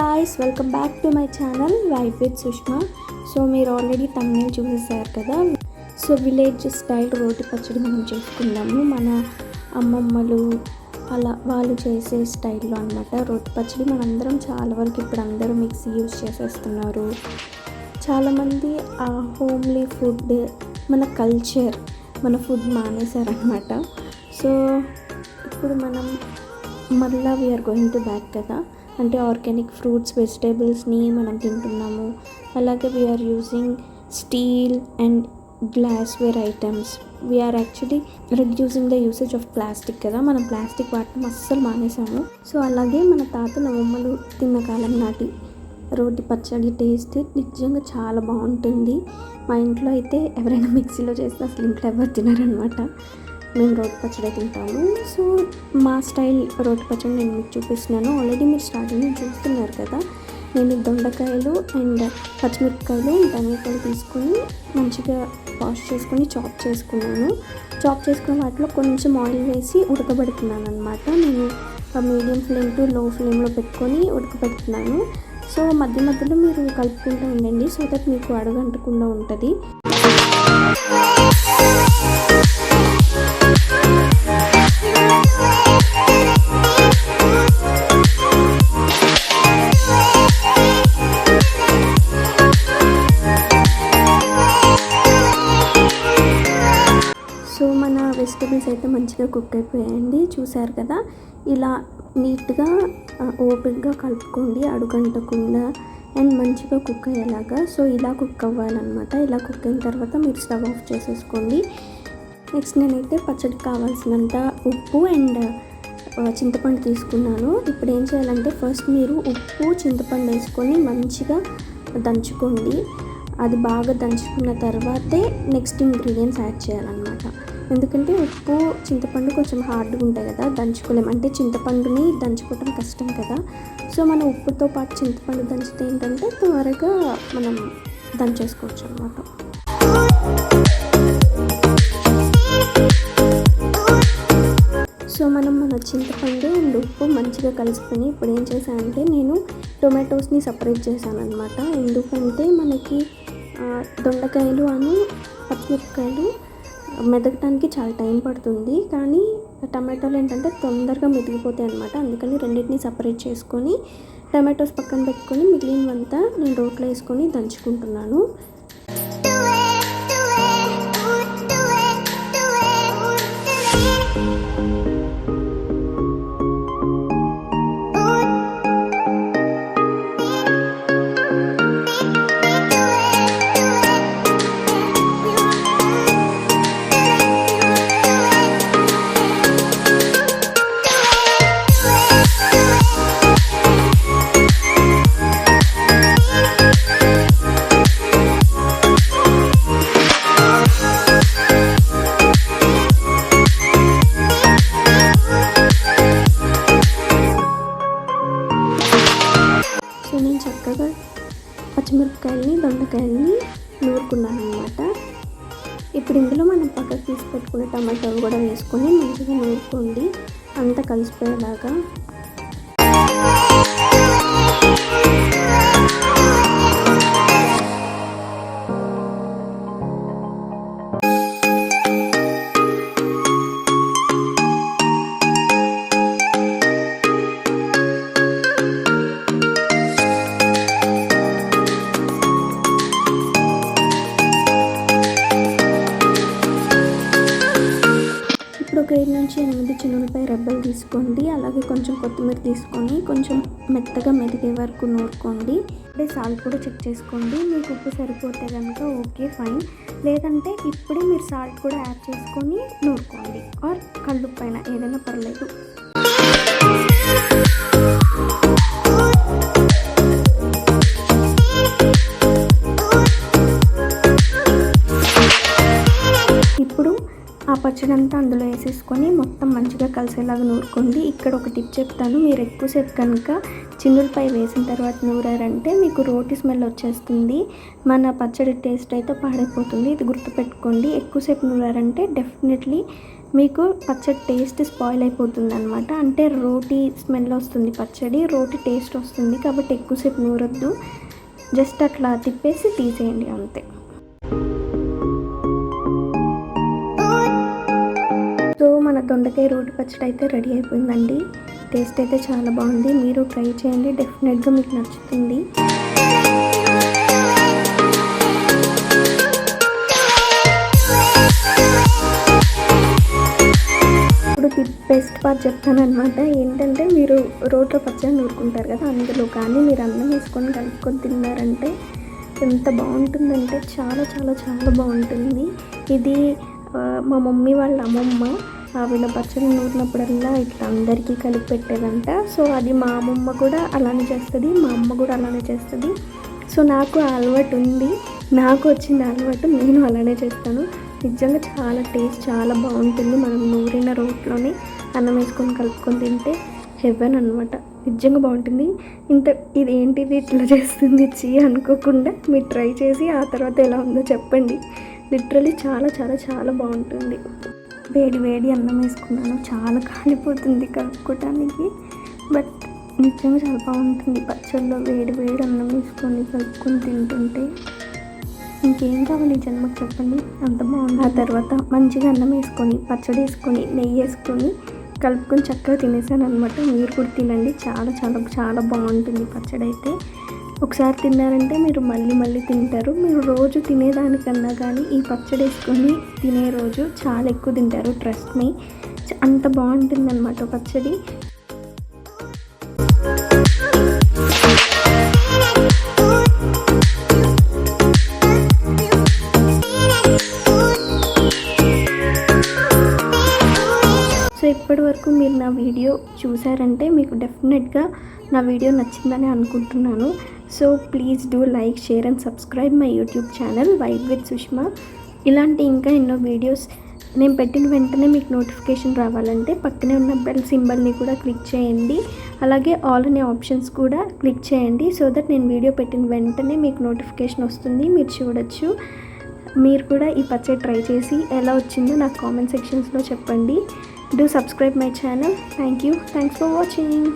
Guys welcome back to my channel wife with Sushma so మీరు already తమిళ చూసేసారు కదా? So village style రోటి పచ్చడి మనం చేసుకున్నాము మన అమ్మమ్మలు అలా వాళ్ళు చేసే స్టైల్లో అనమాట రోటి పచ్చడి. మనందరం చాలా వరకు ఇప్పుడు అందరూ మిక్సీ యూజ్ చేసేస్తున్నారు. చాలామంది ఆ హోమ్లీ ఫుడ్ మన కల్చర్ మన ఫుడ్ మానేశారనమాట సో ఇప్పుడు మనం మళ్ళీ వీఆర్ గోయింగ్ టు బ్యాక్ కదా? అంటే ఆర్గానిక్ ఫ్రూట్స్ వెజిటేబుల్స్ని మనం తింటున్నాము. అలాగే we are using steel and glassware items we are actually reducing the usage of plastic కదా. మనం ప్లాస్టిక్ వాడటం అస్సలు మానేసాము సో అలాగే మన తాతల అమ్మమ్మలు తిన్న కాలం నాటి రోటి పచ్చడి టేస్ట్ నిజంగా చాలా బాగుంటుంది. మా ఇంట్లో అయితే ఎవరైనా మిక్సీలో చేస్తే అసలు ఇంట్లో ఎవరు తినారనమాట మేము రోటి పచ్చడి తింటాము. సో మా స్టైల్ రోటి పచ్చడి నేను మీకు చూపిస్తున్నాను. ఆల్రెడీ మీరు స్టార్టింగ్ చూస్తున్నారు కదా. నేను దొండకాయలు అండ్ పచ్చిమిరపకాయలు టమాటాలు తీసుకొని మంచిగా వాష్ చేసుకొని చాప్ చేసుకున్నాను. చాప్ చేసుకున్న వాటిలో కొంచెం ఆయిల్ వేసి ఉడకబెడుతున్నాను అనమాట నేను మీడియం ఫ్లేమ్ టు లో ఫ్లేమ్లో పెట్టుకొని ఉడకబెడుతున్నాను. సో మధ్య మధ్యలో మీరు కలుపుకుంటూ ఉండండి. సో దట్ మీకు అడగంటకుండా ఉంటుంది. కుక్ అయిపోయాయండి చూసారు కదా? ఇలా నీట్గా ఓపిక్గా కలుపుకోండి అడుగంటకుండా. అండ్ మంచిగా కుక్ అయ్యేలాగా. సో ఇలా కుక్ అవ్వాలన్నమాట. ఇలా కుక్ అయిన తర్వాత మీరు స్టవ్ ఆఫ్ చేసేసుకోండి. నెక్స్ట్ నేనైతే పచ్చడికి కావాల్సినంత ఉప్పు అండ్ చింతపండు తీసుకున్నాను. ఇప్పుడు ఏం చేయాలంటే ఫస్ట్ మీరు ఉప్పు చింతపండు వేసుకొని మంచిగా దంచుకోండి. అది బాగా దంచుకున్న తర్వాతే నెక్స్ట్ ఇంగ్రీడియంట్స్ యాడ్ చేయాలన్నమాట. ఎందుకంటే ఉప్పు చింతపండు కొంచెం హార్డ్గా ఉంటాయి కదా దంచుకోలేం. అంటే చింతపండుని దంచుకోవటం కష్టం కదా. సో మన ఉప్పుతో పాటు చింతపండు దంచితే ఏంటంటే త్వరగా మనం దంచేసుకోవచ్చు అనమాట సో మనం మన చింతపండు అండ్ ఉప్పు మంచిగా కలుసుకొని ఇప్పుడు ఏం చేశానంటే నేను టొమాటోస్ని సపరేట్ చేశాను అనమాట ఎందుకంటే మనకి దొండకాయలు అని పచ్చిమిరపకాయలు మెదగటానికి చాలా టైం పడుతుంది. కానీ టమాటోలు ఏంటంటే తొందరగా మెదిగిపోతాయి అనమాట అందుకని రెండింటిని సపరేట్ చేసుకొని టమాటోస్ పక్కన పెట్టుకొని మిగిలినవంతా నేను రోట్లో వేసుకొని దంచుకుంటున్నాను. చక్కగా పచ్చిమిరపకాయలని దొండకాయలని నూరుకున్నాను అనమాట ఇప్పుడు ఇందులో మనం పక్కకు తీసి పెట్టుకున్న టమాటాలు కూడా వేసుకొని మంచిగా నూరుకోండి. అంతా కలిసిపోయేలాగా తీసుకోండి అలాగే కొంచెం కొత్తిమీర తీసుకొని కొంచెం మెత్తగా మెదిగే వరకు నూరుకోండి. అంటే సాల్ట్ కూడా చెక్ చేసుకోండి. మీకు ఉప్పు సరిపోతే కనుక ఓకే ఫైన్. లేదంటే ఇప్పుడే మీరు సాల్ట్ కూడా యాడ్ చేసుకొని నూరుకోండి. ఆర్ కళ్ళు పైన ఏదైనా పర్లేదు. ఆ అందులో వేసేసుకొని మొత్తం మంచిగా కలిసేలాగా నూరుకోండి. ఇక్కడ ఒక టిప్ చెప్తాను. మీరు ఎక్కువసేపు కనుక చిన్నులపై వేసిన తర్వాత నూరారంటే మీకు రోటి స్మెల్ వచ్చేస్తుంది. మన పచ్చడి టేస్ట్ అయితే పాడైపోతుంది. ఇది గుర్తుపెట్టుకోండి. ఎక్కువసేపు నూరారంటే డెఫినెట్లీ మీకు పచ్చడి టేస్ట్ స్పాయిల్ అయిపోతుంది అనమాట అంటే రోటీ స్మెల్ వస్తుంది పచ్చడి రోటీ టేస్ట్ వస్తుంది కాబట్టి ఎక్కువసేపు నూరొద్దు. జస్ట్ అట్లా తిప్పేసి తీసేయండి అంతే. దొండకాయ రోటి పచ్చడి అయితే రెడీ అయిపోయిందండి. టేస్ట్ అయితే చాలా బాగుంది. మీరు ట్రై చేయండి. డెఫినెట్గా మీకు నచ్చుతుంది. ఇప్పుడు ది బెస్ట్ పార్ట్ చెప్తాను ఏంటంటే మీరు రోట్లో పచ్చడి నూరుకుంటారు కదా అందులో కానీ మీరు అన్నం వేసుకొని కలుపుకొని తిన్నారంటే ఎంత బాగుంటుందంటే చాలా చాలా చాలా బాగుంటుంది. ఇది మా మమ్మీ వాళ్ళ అమ్మమ్మ ఆవిడ పచ్చడి నూరినప్పుడల్లా ఇట్లా అందరికీ కలిపి పెట్టేదంట. సో అది మా అమ్మమ్మ కూడా అలానే చేస్తుంది మా అమ్మ కూడా అలానే చేస్తుంది. సో నాకు ఆ అలవాటు ఉంది. నాకు వచ్చింది అలవాటు నేను అలానే చేస్తాను. నిజంగా చాలా టేస్ట్ చాలా బాగుంటుంది మనం నూరిన రోట్లోనే అన్నం వేసుకొని కలుపుకొని తింటే హెవెన్ అనమాట నిజంగా బాగుంటుంది. ఇంత ఇది ఏంటిది ఇట్లా చేస్తుంది చీ అనుకోకుండా మీరు ట్రై చేసి ఆ తర్వాత ఎలా ఉందో చెప్పండి. లిటరలీ చాలా చాలా చాలా బాగుంటుంది. వేడి వేడి అన్నం వేసుకున్నాను. చాలా కాలిపోతుంది కలుపుకోవటానికి బట్ నిజంగా చాలా బాగుంటుంది. పచ్చళ్ళలో వేడి వేడి అన్నం వేసుకొని కలుపుకొని తింటుంటే ఇంకేం కావాలి జన్మకు చెప్పండి? అంత బాగుంది ఆ తర్వాత మంచిగా అన్నం వేసుకొని పచ్చడి వేసుకొని నెయ్యి వేసుకొని కలుపుకొని చక్కగా తినేసాను అనమాట మీరు కూడా తినండి. చాలా చాలా చాలా బాగుంటుంది పచ్చడి అయితే ఒకసారి తిన్నారంటే మీరు మళ్ళీ మళ్ళీ తింటారు. మీరు రోజు తినేదానికన్నా కానీ ఈ పచ్చడి వేసుకొని తినే రోజు చాలా ఎక్కువ తింటారు ట్రస్ట్ మీ అంత బాగుంటుంది అనమాట పచ్చడి. సో ఇప్పటి వరకు మీరు నా వీడియో చూసారంటే మీకు డెఫినెట్గా నా వీడియో నచ్చిందని అనుకుంటున్నాను. So please do like share and subscribe my YouTube channel wife with Sushma ఇలాంటి ఇంకా ఎన్నో వీడియోస్ నేను పెట్టిన వెంటనే మీకు నోటిఫికేషన్ రావాలంటే పక్కనే ఉన్న బెల్ సింబల్ని కూడా క్లిక్ చేయండి. అలాగే ఆల్ అనే ఆప్షన్స్ కూడా క్లిక్ చేయండి సో దట్ నేను వీడియో పెట్టిన వెంటనే మీకు నోటిఫికేషన్ వస్తుంది. మీరు చూడొచ్చు. మీరు కూడా ఈ పచ్చడి ట్రై చేసి ఎలా వచ్చిందో నాకు కామెంట్ సెక్షన్స్లో చెప్పండి. Do subscribe my channel thank you thanks for watching